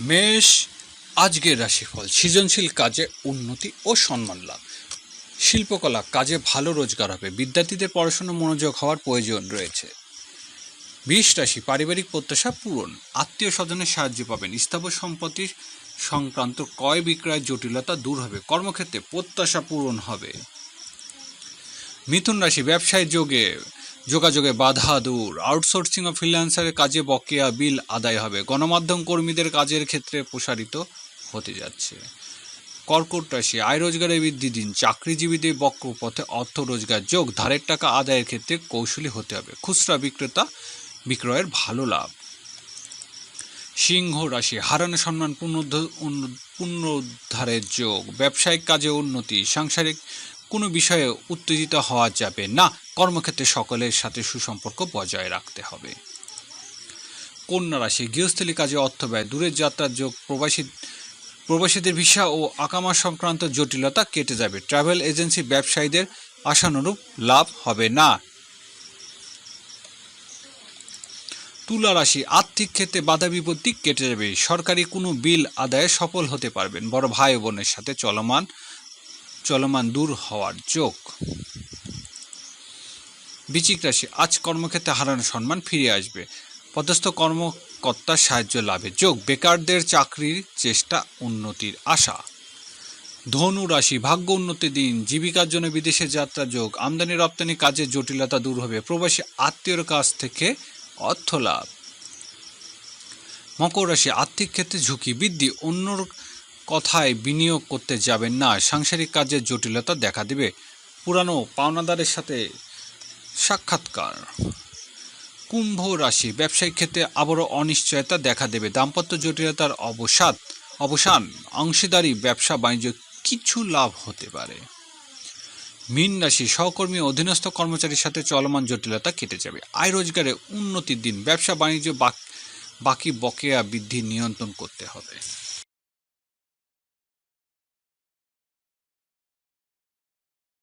মেষ আজকের রাশিফল। সৃজনশীল কাজে উন্নতি ও সম্মান লাভ। শিল্পকলা কাজে ভালো রোজগার হবে। বিদ্যার্থীদের পড়াশোনা মনোযোগ হওয়ার প্রয়োজন রয়েছে। বিশ রাশি পারিবারিক প্রত্যাশা পূরণ। আত্মীয় স্বজনের সাহায্য পাবেন। স্থাবর সম্পত্তি সংক্রান্ত ক্রয় বিক্রয়ের জটিলতা দূর হবে। কর্মক্ষেত্রে প্রত্যাশা পূরণ হবে। মিথুন রাশি ব্যবসায় যোগে যোগাযোগে বাধা দূর। আউটসোর্সিং ও ফ্রিল্যান্সারের কাজে বকেয়া বিল আদায় হবে। গণমাধ্যম কর্মীদের কাজের ক্ষেত্রে প্রসারিত হতে যাচ্ছে। কর্কট রাশি, আয় রোজগারে বৃদ্ধি দিন। চাকরিজীবীদের বক্র পথে অর্থ রোজগার যোগ। ধারের টাকা আদায়ের ক্ষেত্রে কৌশলী হতে হবে। খুচরা বিক্রেতা বিক্রয়ের ভালো লাভ। সিংহ রাশি, হারানো সম্মান পুনরুদ্ধ- পুনরুদ্ধারের যোগ। ব্যবসায়িক কাজে উন্নতি। সাংসারিক কোনো বিষয়ে উত্তেজিত হওয়া যাবে না। কর্মক্ষেত্রে সকলের সাথে সুসম্পর্ক বজায় রাখতে হবে। কন্যা রাশি, গৃহস্থলী কাজে অর্থ ব্যয়, দূরের যাত্রার যোগ, প্রবাসী প্রবাসীদের ভিসা ও আকামা সংক্রান্ত জটিলতা কেটে যাবে। ট্রাভেল এজেন্সি ব্যবসায়ীদের আশানুরূপ লাভ হবে না। তুলা রাশি, আর্থিক ক্ষেত্রে বাধা বিপত্তি কেটে যাবে। সরকারি কোনো বিল আদায়ে সফল হতে পারবেন। বড় ভাই বোনের সাথে চলমান চলমান দূর হওয়ার যোগ। বিচিক রাশি, আজ কর্মক্ষেত্রে হারানো সম্মান ফিরে আসবে। পদস্থ কর্মকর্তার সাহায্য লাভে যোগ। বেকারদের চাকরির চেষ্টা, উন্নতির আশা। ধনু রাশি, ভাগ্য উন্নতি দিন। জীবিকার জন্য বিদেশে যাত্রা যোগ। আমদানি রপ্তানি কাজে জটিলতা দূর হবে। প্রবাসী আত্মীয়র কাছ থেকে অর্থ লাভ। মকর রাশি, আর্থিক ক্ষেত্রে ঝুঁকি বৃদ্ধি। অন্যর কথায় বিনিয়োগ করতে যাবেন না। সাংসারিক কাজের জটিলতা দেখা দেবে। পুরানো পাওনাদারের সাথে সাক্ষাৎকার। কুম্ভ রাশি, ব্যবসায়িক ক্ষেত্রে আবারও অনিশ্চয়তা দেখা দেবে। দাম্পত্য জটিলতার অবসাদ, অবসান, অংশীদারি, ব্যবসা, বাণিজ্য, কিছু লাভ হতে পারে। মীন রাশি, সহকর্মী, অধীনস্থ কর্মচারীর সাথে চলমান জটিলতা কেটে যাবে। আয় রোজগারে উন্নতির দিন, ব্যবসা, বাণিজ্য, বাকি বকেয়া বৃদ্ধি নিয়ন্ত্রণ করতে হবে।